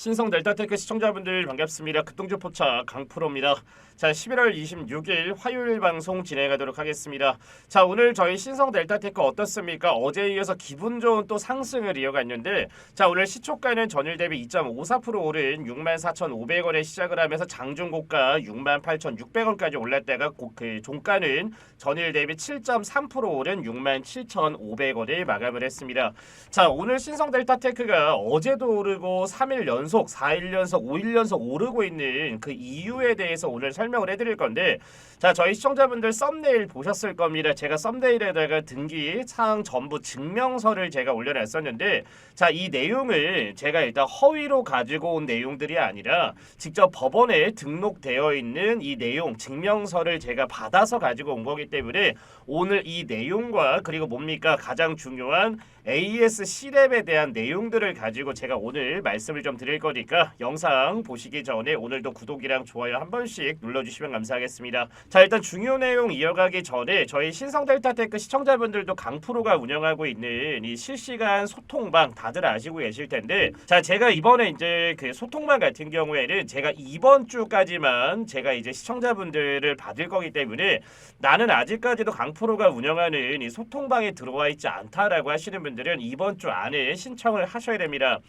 신성 델타테크 시청자분들 반갑습니다. 급동주 포차 강프로입니다. 자, 11월 26일 화요일 방송 진행하도록 하겠습니다. 자, 오늘 저희 신성 델타테크 어떻습니까? 어제에 이어서 기분 좋은 또 상승을 이어갔는데 자, 오늘 시초가는 전일 대비 2.54% 오른 64,500원에 시작을 하면서 장중 고가 68,600원까지 올랐다가 고, 그 종가는 전일 대비 7.3% 오른 67,500원에 마감을 했습니다. 자, 오늘 신성 델타테크가 어제도 오르고 3일 연속, 4일 연속, 5일 연속 오르고 있는 그 이유에 대해서 오늘 설명을 해드릴 건데, 자, 저희 시청자분들 썸네일 보셨을 겁니다. 제가 썸네일에다가 등기 사항 전부 증명서를 제가 올려놨었는데, 자, 이 내용을 제가 일단 허위로 가지고 온 내용들이 아니라 직접 법원에 등록되어 있는 이 내용 증명서를 제가 받아서 가지고 온 거기 때문에 오늘 이 내용과 그리고 뭡니까 가장 중요한 AS C랩에 대한 내용들을 가지고 제가 오늘 말씀을 좀 드릴 거니까 영상 보시기 전에 오늘도 구독이랑 좋아요 한 번씩 눌러주시면 감사하겠습니다. 자 일단 중요 내용 이어가기 전에 저희 신성델타테크 시청자분들도 강프로가 운영하고 있는 이 실시간 소통방 다들 아시고 계실 텐데 자 제가 이번에 이제 그 소통방 같은 경우에는 제가 이번 주까지만 제가 이제 시청자분들을 받을 거기 때문에 나는 아직까지도 강프로가 운영하는 이 소통방에 들어와 있지 않다라고 하시는 분 들은 이번 주 안에 신청을 하셔야 됩니다.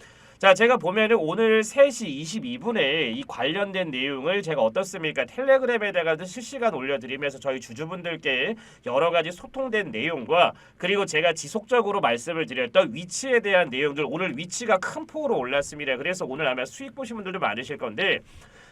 자, 제가 보면은 오늘 3시 22분에 이 관련된 내용을 제가 어떻습니까? 텔레그램에다가도 실시간 올려드리면서 저희 주주분들께 여러 가지 소통된 내용과 그리고 제가 지속적으로 말씀을 드렸던 위치에 대한 내용들 오늘 위치가 큰 폭으로 올랐습니다. 그래서 오늘 아마 수익 보신 분들도 많으실 건데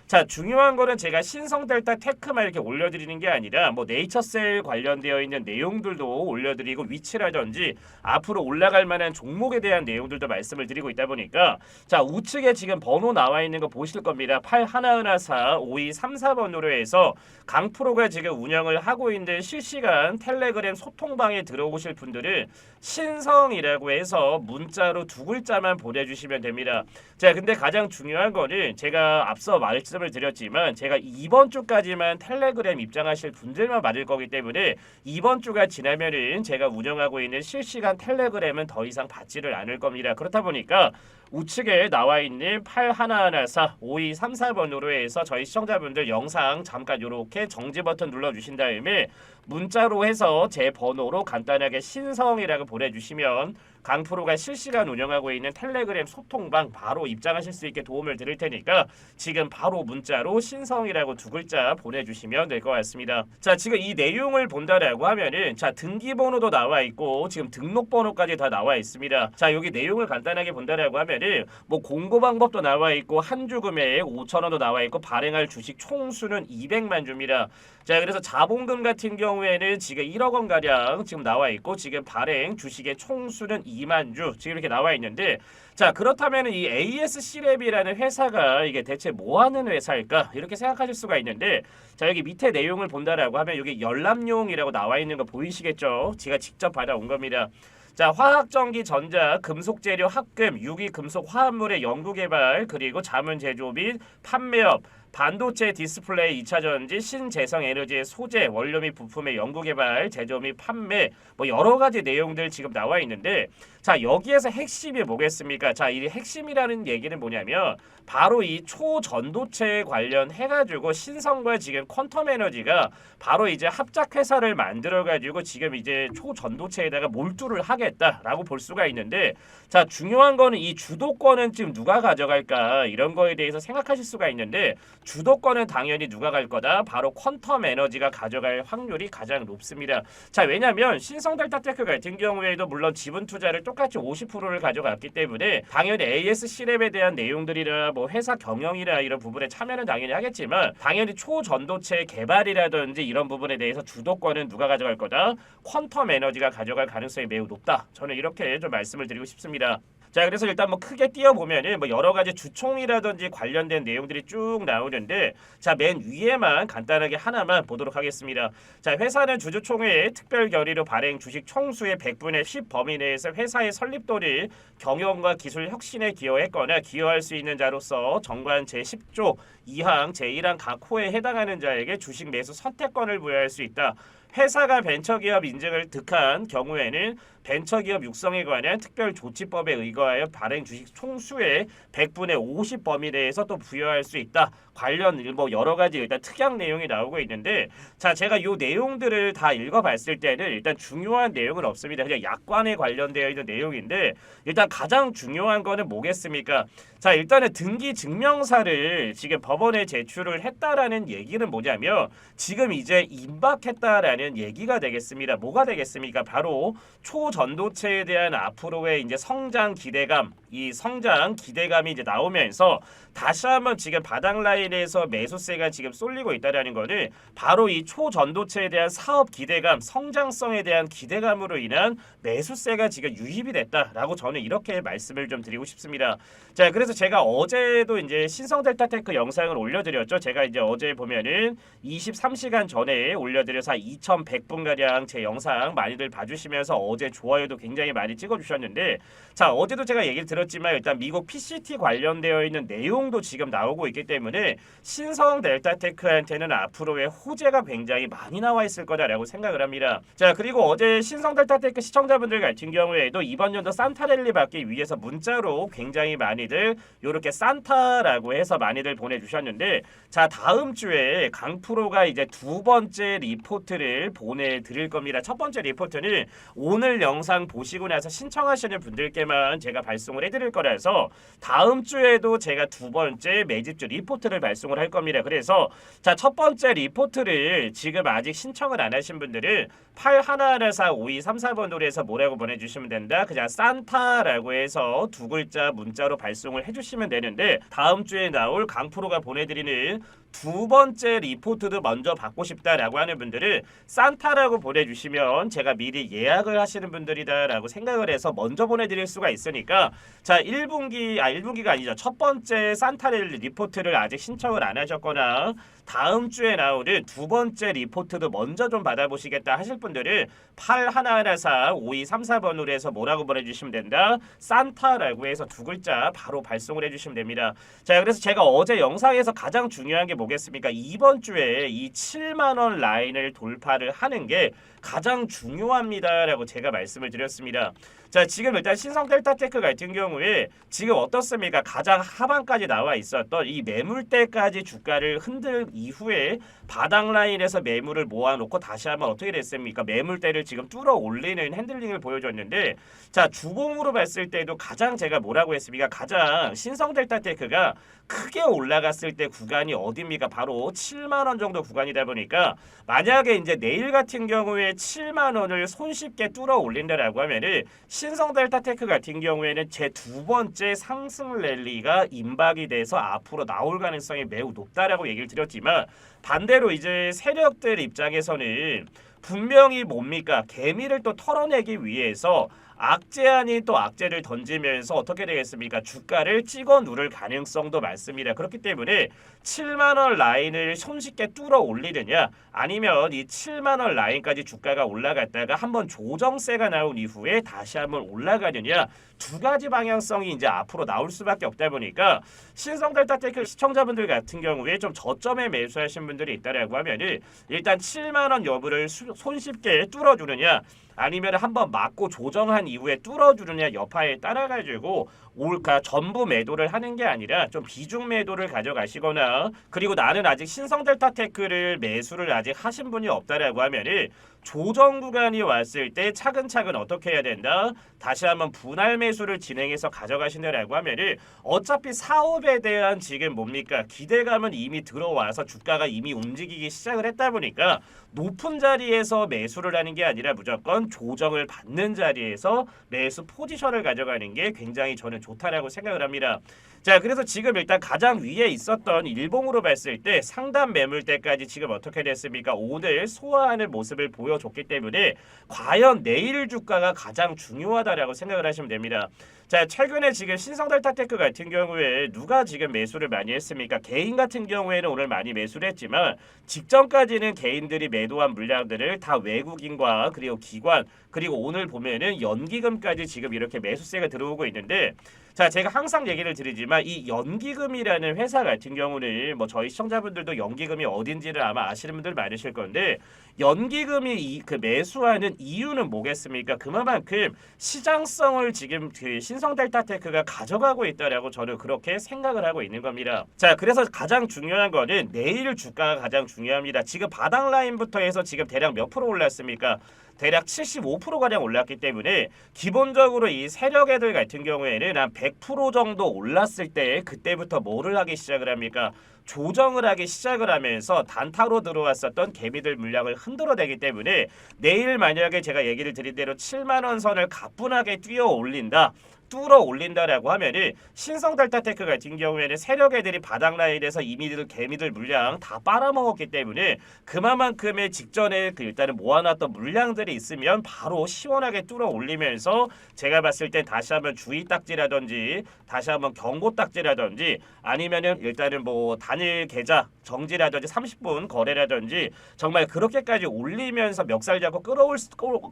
자 중요한 거는 제가 신성 델타 테크만 이렇게 올려드리는 게 아니라 뭐 네이처셀 관련되어 있는 내용들도 올려드리고 위치라든지 앞으로 올라갈 만한 종목에 대한 내용들도 말씀을 드리고 있다 보니까 자 우측에 지금 번호 나와 있는 거 보실 겁니다. 8114 5234번으로 해서 강프로가 지금 운영을 하고 있는 실시간 텔레그램 소통방에 들어오실 분들은 신성이라고 해서 문자로 두 글자만 보내주시면 됩니다. 자 근데 가장 중요한 거는 제가 앞서 말씀 말씀을 드렸지만 제가 이번 주까지만 텔레그램 입장하실 분들만 받을 거기 때문에 이번 주가 지나면은 제가 운영하고 있는 실시간 텔레그램은 더 이상 받지를 않을 겁니다. 그렇다 보니까 우측에 나와 있는 8114 5234번으로 해서 저희 시청자분들 영상 잠깐 이렇게 정지 버튼 눌러 주신 다음에 문자로 해서 제 번호로 간단하게 신성이라고 보내주시면 강프로가 실시간 운영하고 있는 텔레그램 소통방 바로 입장하실 수 있게 도움을 드릴 테니까 지금 바로 문자로 신성이라고 두 글자 보내주시면 될 것 같습니다. 자 지금 이 내용을 본다라고 하면은 자 등기번호도 나와 있고 지금 등록번호까지 다 나와 있습니다. 자 여기 내용을 간단하게 본다라고 하면 은뭐 공고 방법도 나와 있고 한 주 금액 5천 원도 나와 있고 발행할 주식 총수는 200만 주입니다. 자 그래서 자본금 같은 경우에는 지금 1억 원 가량 지금 나와 있고 지금 발행 주식의 총수는 2만 주 지금 이렇게 나와 있는데 자 그렇다면 이 ASC랩이라는 회사가 이게 대체 뭐 하는 회사일까 이렇게 생각하실 수가 있는데 자 여기 밑에 내용을 본다라고 하면 여기 열람용이라고 나와 있는 거 보이시겠죠? 제가 직접 받아온 겁니다. 자, 화학전기, 전자, 금속 재료, 합금, 유기 금속 화합물의 연구 개발, 그리고 자문 제조 및 판매업, 반도체 디스플레이 2차 전지, 신재생 에너지의 소재, 원료 및 부품의 연구 개발, 제조 및 판매 뭐 여러 가지 내용들 지금 나와 있는데 자, 여기에서 핵심이 뭐겠습니까? 자, 이 핵심이라는 얘기는 뭐냐면 바로 이 초전도체 관련 해 가지고 신성과 지금 퀀텀 에너지가 바로 이제 합작 회사를 만들어 가지고 지금 이제 초전도체에다가 몰두를 하겠다라고 볼 수가 있는데 자, 중요한 거는 이 주도권은 지금 누가 가져갈까? 이런 거에 대해서 생각하실 수가 있는데 주도권은 당연히 누가 갈 거다? 바로 퀀텀 에너지가 가져갈 확률이 가장 높습니다. 자, 왜냐면 신성 델타 테크 같은 경우에도 물론 지분 투자를 똑같이 50%를 가져갔기 때문에 당연히 ASC랩에 대한 내용들이나 뭐 회사 경영이나 이런 부분에 참여는 당연히 하겠지만 당연히 초전도체 개발이라든지 이런 부분에 대해서 주도권은 누가 가져갈 거다? 퀀텀 에너지가 가져갈 가능성이 매우 높다. 저는 이렇게 좀 말씀을 드리고 싶습니다. 자 그래서 일단 뭐 크게 띄어보면은 뭐 여러 가지 주총이라든지 관련된 내용들이 쭉 나오는데 자 맨 위에만 간단하게 하나만 보도록 하겠습니다. 자 회사는 주주총회의 특별 결의로 발행 주식 총수의 100분의 10 범위 내에서 회사의 설립도를 경영과 기술 혁신에 기여했거나 기여할 수 있는 자로서 정관 제10조 2항 제1항 각 호에 해당하는 자에게 주식 매수 선택권을 부여할 수 있다. 회사가 벤처기업 인증을 득한 경우에는 벤처기업 육성에 관한 특별 조치법에 의거하여 발행 주식 총수의 100분의 50 범위 내에서 또 부여할 수 있다. 관련 일- 뭐 여러 가지 일단 특약 내용이 나오고 있는데 자 제가 요 내용들을 다 읽어봤을 때는 일단 중요한 내용은 없습니다. 그냥 약관에 관련되어 있는 내용인데 일단 가장 중요한 거는 뭐겠습니까? 자 일단은 등기 증명사를 지금 법원에 제출을 했다라는 얘기는 뭐냐면 지금 이제 임박했다라는 얘기가 되겠습니다. 뭐가 되겠습니까? 바로 초전도체에 대한 앞으로의 이제 성장 기대감, 이 성장 기대감이 이제 나오면서 다시 한번 지금 바닥 라인에서 매수세가 지금 쏠리고 있다라는 거는 바로 이 초전도체에 대한 사업 기대감, 성장성에 대한 기대감으로 인한 매수세가 지금 유입이 됐다라고 저는 이렇게 말씀을 좀 드리고 싶습니다. 자, 그래서 제가 어제도 이제 신성 델타 테크 영상을 올려드렸죠. 제가 이제 어제 보면은 23시간 전에 올려드려서 2,100분 가량 제 영상 많이들 봐주시면서 어제 좋아요도 굉장히 많이 찍어주셨는데, 자 어제도 제가 얘기를 들었지만 일단 미국 PCT 관련되어 있는 내용도 지금 나오고 있기 때문에 신성 델타 테크한테는 앞으로의 호재가 굉장히 많이 나와 있을 거다라고 생각을 합니다. 자 그리고 어제 신성 델타 테크 시청자분들 같은 경우에도 이번 연도 산타랠리 받기 위해서 문자로 굉장히 많이들 요렇게 산타라고 해서 많이들 보내주셨는데 자 다음 주에 강프로가 이제 두 번째 리포트를 보내드릴 겁니다. 첫 번째 리포트는 오늘 영상 보시고 나서 신청하시는 분들께만 제가 발송을 해드릴 거라서 다음 주에도 제가 두 번째 매집주 리포트를 발송을 할 겁니다. 그래서 자 첫 번째 리포트를 지금 아직 신청을 안 하신 분들은 81145234번으로 해서 뭐라고 보내주시면 된다. 그냥 산타라고 해서 두 글자 문자로 발송을 해주시면 되는데 다음 주에 나올 강프로가 보내드리는 두 번째 리포트도 먼저 받고 싶다라고 하는 분들은 산타라고 보내주시면 제가 미리 예약을 하시는 분들이다라고 생각을 해서 먼저 보내드릴 수가 있으니까 자 1분기 아 1분기가 아니죠. 첫 번째 산타를 리포트를 아직 신청을 안 하셨거나 다음 주에 나오는 두 번째 리포트도 먼저 좀 받아보시겠다 하실 분들은 8114 5234번으로 해서 뭐라고 보내주시면 된다? 산타라고 해서 두 글자 바로 발송을 해주시면 됩니다. 자 그래서 제가 어제 영상에서 가장 중요한 게 뭐겠습니까? 이번 주에 이 7만 원 라인을 돌파를 하는 게 가장 중요합니다라고 제가 말씀을 드렸습니다. 자 지금 일단 신성 델타테크 같은 경우에 지금 어떻습니까? 가장 하반까지 나와 있었던 이 매물대까지 주가를 흔들 이후에 바닥 라인에서 매물을 모아놓고 다시 한번 어떻게 됐습니까? 매물대를 지금 뚫어 올리는 핸들링을 보여줬는데 자 주봉으로 봤을 때도 가장 제가 뭐라고 했습니까? 가장 신성 델타테크가 크게 올라갔을 때 구간이 어디입니까? 바로 7만 원 정도 구간이다 보니까 만약에 이제 내일 같은 경우 에 7만 원을 손쉽게 뚫어 올린다라고 하면은 신성 델타테크 같은 경우에는 제 두 번째 상승 랠리가 임박이 돼서 앞으로 나올 가능성이 매우 높다라고 얘기를 드렸지만 반대로 이제 세력들 입장에서는 분명히 뭡니까 개미를 또 털어내기 위해서 악재 아닌 또 악재를 던지면서 어떻게 되겠습니까? 주가를 찍어 누를 가능성도 많습니다. 그렇기 때문에 7만 원 라인을 손쉽게 뚫어 올리느냐 아니면 이 7만 원 라인까지 주가가 올라갔다가 한번 조정세가 나온 이후에 다시 한번 올라가느냐 두 가지 방향성이 이제 앞으로 나올 수밖에 없다 보니까 신성 델타테크 시청자분들 같은 경우에 좀 저점에 매수하신 분들이 있다라고 하면은 일단 7만 원 여부를 수- 손쉽게 뚫어주느냐 아니면 한번 맞고 조정한 이후에 뚫어주느냐 여파에 따라 가지고 올까 전부 매도를 하는 게 아니라 좀 비중 매도를 가져가시거나 그리고 나는 아직 신성 델타 테크를 매수를 아직 하신 분이 없다라고 하면은 조정 구간이 왔을 때 차근차근 어떻게 해야 된다? 다시 한번 분할 매수를 진행해서 가져가신다라고 하면은 어차피 사업에 대한 지금 뭡니까 기대감은 이미 들어와서 주가가 이미 움직이기 시작을 했다 보니까 높은 자리에서 매수를 하는 게 아니라 무조건 조정을 받는 자리에서 매수 포지션을 가져가는 게 굉장히 저는 좋다라고 생각을 합니다. 자, 그래서 지금 일단 가장 위에 있었던 일봉으로 봤을 때 상단 매물대까지 지금 어떻게 됐습니까? 오늘 소화하는 모습을 보여 줬기 때문에 과연 내일 주가가 가장 중요하다라고 생각을 하시면 됩니다. 자, 최근에 지금 신성달 타테크 같은 경우에 누가 지금 매수를 많이 했습니까? 개인 같은 경우에는 오늘 많이 매수를 했지만 직전까지는 개인들이 매도한 물량들을 다 외국인과 그리고 기관 그리고 오늘 보면은 연기금까지 지금 이렇게 매수세가 들어오고 있는데 자, 제가 항상 얘기를 드리지만 이 연기금이라는 회사 같은 경우는 뭐 저희 시청자분들도 연기금이 어딘지를 아마 아시는 분들 많으실 건데 연기금이 이 그 매수하는 이유는 뭐겠습니까? 그만큼 시장성을 지금 그 신성 델타테크가 가져가고 있다라고 저는 그렇게 생각을 하고 있는 겁니다. 자, 그래서 가장 중요한 거는 내일 주가가 가장 중요합니다. 지금 바닥 라인부터 해서 지금 대략 몇 프로 올랐습니까? 대략 75%가량 올랐기 때문에 기본적으로 이 세력 애들 같은 경우에는 한 100% 정도 올랐을 때 그때부터 뭐를 하기 시작을 합니까? 조정을 하기 시작을 하면서 단타로 들어왔었던 개미들 물량을 흔들어내기 때문에 내일 만약에 제가 얘기를 드린 대로 7만 원 선을 가뿐하게 뛰어 올린다. 뚫어 올린다라고 하면은 신성델타테크 같은 경우에는 세력 애들이 바닥 라인에서 이미들 개미들 물량 다 빨아먹었기 때문에 그만큼의 직전에 그 일단은 모아놨던 물량들이 있으면 바로 시원하게 뚫어 올리면서 제가 봤을 땐 다시 한번 주의 딱지라든지 다시 한번 경고 딱지라든지 아니면은 일단은 뭐 단일 계좌 정지라든지 30분 거래라든지 정말 그렇게까지 올리면서 멱살 잡고 끌어올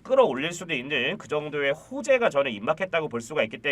끌어올릴 수도 있는 그 정도의 호재가 저는 임박했다고 볼 수가 있기 때문에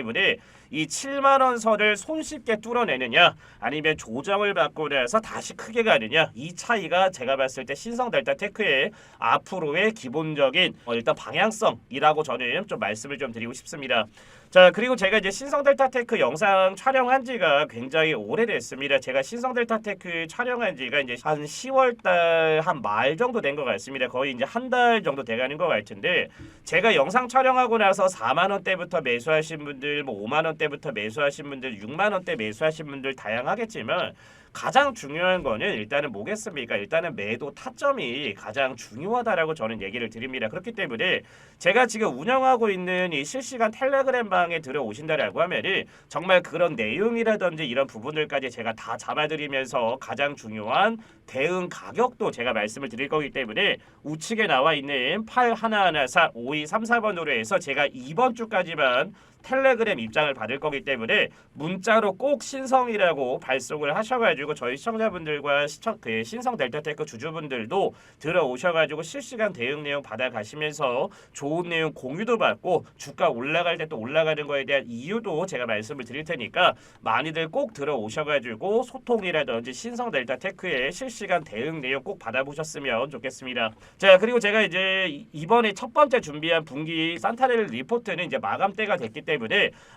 이 7만 원 선을 손쉽게 뚫어내느냐 아니면 조정을 받고 나서 다시 크게 가느냐 이 차이가 제가 봤을 때 신성 델타 테크의 앞으로의 기본적인 어, 일단 방향성이라고 저는 좀 말씀을 좀 드리고 싶습니다. 자 그리고 제가 이제 신성 델타 테크 영상 촬영한 지가 굉장히 오래됐습니다. 제가 신성 델타 테크 촬영한 지가 이제 한 10월 달 한 말 정도 된 것 같습니다. 거의 이제 한 달 정도 돼가는 것 같은데 제가 영상 촬영하고 나서 4만 원대부터 매수하신 분들, 뭐 5만 원대부터 매수하신 분들, 6만 원대 매수하신 분들 다양하겠지만 가장 중요한 거는 일단은 뭐겠습니까? 일단은 매도 타점이 가장 중요하다라고 저는 얘기를 드립니다. 그렇기 때문에 제가 지금 운영하고 있는 이 실시간 텔레그램 방에 들어오신다라고 하면은 정말 그런 내용이라든지 이런 부분들까지 제가 다 잡아드리면서 가장 중요한 대응 가격도 제가 말씀을 드릴 거기 때문에 우측에 나와 있는 8114 5234번으로 해서 제가 이번 주까지만 텔레그램 입장을 받을 거기 때문에 문자로 꼭 신성이라고 발송을 하셔가지고 저희 시청자분들과 시청 그 신성 델타 테크 주주분들도 들어오셔가지고 실시간 대응 내용 받아가시면서 좋은 내용 공유도 받고 주가 올라갈 때 또 올라가는 거에 대한 이유도 제가 말씀을 드릴 테니까 많이들 꼭 들어오셔가지고 소통이라든지 신성 델타 테크의 실시간 대응 내용 꼭 받아보셨으면 좋겠습니다. 자 그리고 제가 이제 이- 이번에 첫 번째 준비한 분기 산타렐 리포트는 이제 마감 때가 됐기 때문에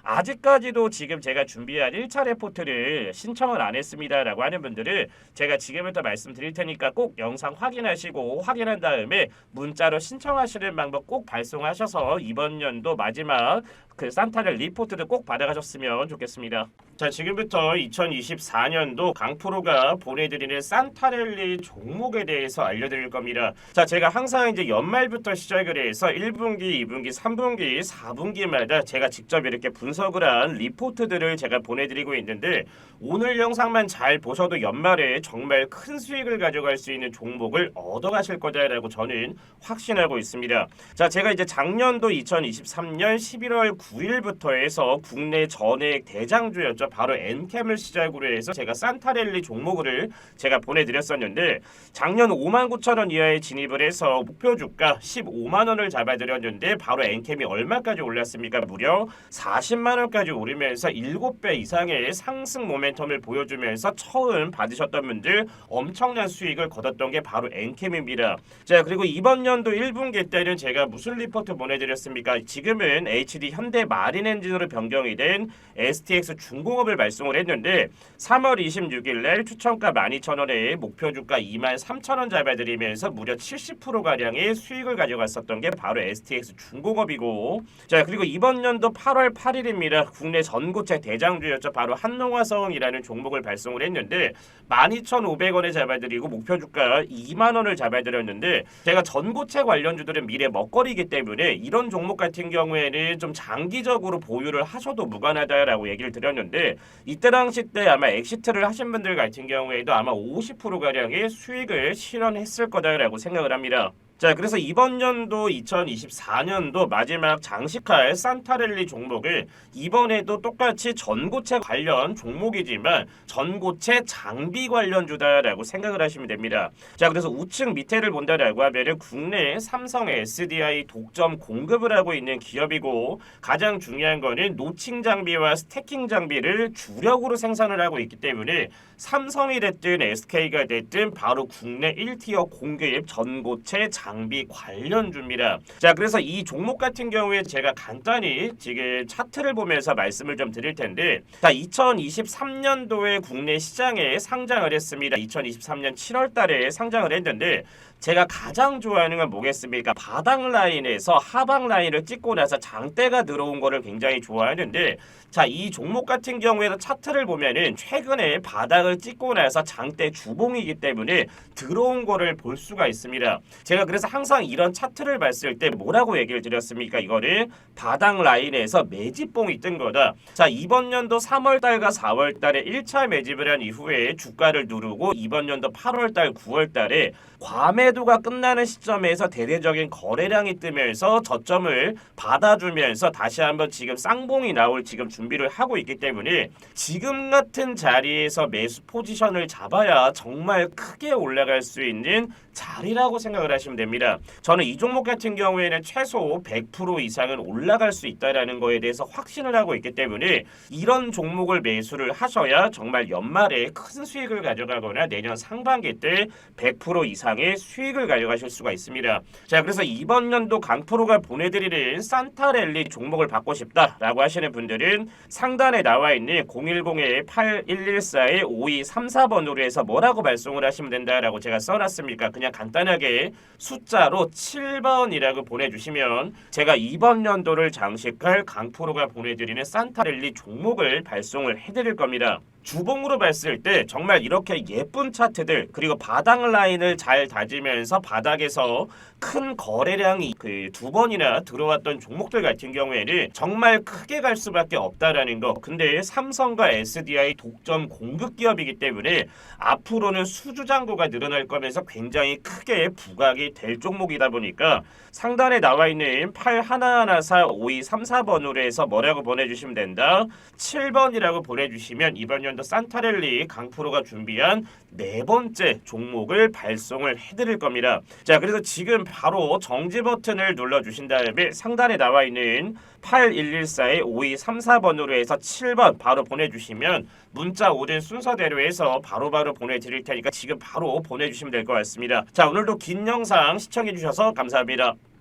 아직까지도 지금 제가 준비한 1차 레포트를 신청을 안 했습니다라고 하는 분들은 제가 지금부터 말씀드릴 테니까 꼭 영상 확인하시고 확인한 다음에 문자로 신청하시는 방법 꼭 발송하셔서 이번 연도 마지막 그 산타렐 리포트도 꼭 받아가셨으면 좋겠습니다. 자 지금부터 2024년도 강프로가 보내드리는 산타렐리 종목에 대해서 알려드릴 겁니다. 자 제가 항상 이제 연말부터 시작을 해서 1분기, 2분기, 3분기, 4분기마다 제가 직접 이렇게 분석을 한 리포트들을 제가 보내드리고 있는데 오늘 영상만 잘 보셔도 연말에 정말 큰 수익을 가져갈 수 있는 종목을 얻어가실 거다라고 저는 확신하고 있습니다. 자 제가 이제 작년도 2023년 11월 9 일부터 해서 국내 전액 대장주였죠. 바로 엔캠을 시작으로 해서 제가 산타렐리 종목을 제가 보내드렸었는데 작년 5만 9천 원 이하에 진입을 해서 목표 주가 15만 원을 잡아드렸는데 바로 엔캠이 얼마까지 올랐습니까? 무려 40만 원까지 오르면서 7배 이상의 상승 모멘텀을 보여주면서 처음 받으셨던 분들 엄청난 수익을 거뒀던 게 바로 엔캠입니다. 자 그리고 이번 연도 1분기 때는 제가 무슨 리포트 보내드렸습니까? 지금은 HD 현대 마린 엔진으로 변경이 된 STX 중공업을 발송을 했는데 3월 26일 날 추천가 12,000원에 목표 주가 23,000원 잡아드리면서 무려 70%가량의 수익을 가져갔었던 게 바로 STX 중공업이고 자 그리고 이번 연도 8월 8일입니다. 국내 전고체 대장주였죠. 바로 한농화성이라는 종목을 발송을 했는데 12,500원에 잡아드리고 목표 주가 2만 원을 잡아드렸는데 제가 전고체 관련주들은 미래 먹거리이기 때문에 이런 종목 같은 경우에는 좀 장 기적으로 보유를 하셔도 무관하다라고 얘기를 드렸는데 이때 당시 때 아마 엑시트를 하신 분들 같은 경우에도 아마 50% 가량의 수익을 실현했을 거다라고 생각을 합니다. 자, 그래서 이번 연도 2024년도 마지막 장식할 산타랠리 종목을 이번에도 똑같이 전고체 관련 종목이지만 전고체 장비 관련 주다라고 생각을 하시면 됩니다. 자, 그래서 우측 밑에를 본다라고 하면은 국내 삼성 SDI 독점 공급을 하고 있는 기업이고 가장 중요한 거는 노칭 장비와 스태킹 장비를 주력으로 생산을 하고 있기 때문에 삼성이 됐든 SK가 됐든 바로 국내 1티어 공급 전고체 장비 관련 주입니다. 자, 그래서 이 종목 같은 경우에 제가 간단히 지금 차트를 보면서 말씀을 좀 드릴 텐데 자, 2023년도에 국내 시장에 상장을 했습니다. 2023년 7월 달에 상장을 했는데 제가 가장 좋아하는 건 뭐겠습니까? 바닥 라인에서 하방 라인을 찍고 나서 장대가 들어온 거를 굉장히 좋아하는데 자, 이 종목 같은 경우에도 차트를 보면은 최근에 바닥을 찍고 나서 장대 주봉이기 때문에 들어온 거를 볼 수가 있습니다. 제가 그래서 항상 이런 차트를 봤을 때 뭐라고 얘기를 드렸습니까? 이거를 바닥 라인에서 매집봉이 뜬 거다. 자, 이번 연도 3월 달과 4월 달에 1차 매집을 한 이후에 주가를 누르고 이번 연도 8월 달, 9월 달에 과매도가 끝나는 시점에서 대대적인 거래량이 뜨면서 저점을 받아주면서 다시 한번 지금 쌍봉이 나올 지금 준비를 하고 있기 때문에 지금 같은 자리에서 매수 포지션을 잡아야 정말 크게 올라갈 수 있는 자리라고 생각을 하시면 됩니다. 저는 이 종목 같은 경우에는 최소 100% 이상은 올라갈 수 있다라는 거에 대해서 확신을 하고 있기 때문에 이런 종목을 매수를 하셔야 정말 연말에 큰 수익을 가져가거나 내년 상반기 때 100% 이상 의 수익을 가져가실 수가 있습니다. 자, 그래서 이번 연도 강프로가 보내드리는 산타랠리 종목을 받고 싶다라고 하시는 분들은 상단에 나와 있는 010의 8114의 5234번으로 해서 뭐라고 발송을 하시면 된다라고 제가 써놨습니까? 그냥 간단하게 숫자로 7번이라고 보내주시면 제가 이번 연도를 장식할 강프로가 보내드리는 산타랠리 종목을 발송을 해드릴 겁니다. 주봉으로 봤을 때 정말 이렇게 예쁜 차트들 그리고 바닥 라인을 잘 다지면서 바닥에서 큰 거래량이 그 두 번이나 들어왔던 종목들 같은 경우에는 정말 크게 갈 수밖에 없다라는 거. 근데 삼성과 SDI 독점 공급 기업이기 때문에 앞으로는 수주 잔고가 늘어날 거면서 굉장히 크게 부각이 될 종목이다 보니까 상단에 나와 있는 8114 5234번으로 해서 뭐라고 보내주시면 된다. 7번이라고 보내주시면 이번 연도 산타랠리 강프로가 준비한 네 번째 종목을 발송을 해드릴 겁니다. 자, 그래서 지금 바로 정지 버튼을 눌러주신 다음에 상단에 나와 있는 8114의 5234번으로 해서 7번 바로 보내주시면 문자 오는 순서대로 해서 바로 바로 보내드릴 테니까 지금 바로 보내주시면 될 것 같습니다. 자, 오늘도 긴 영상 시청해주셔서 감사합니다.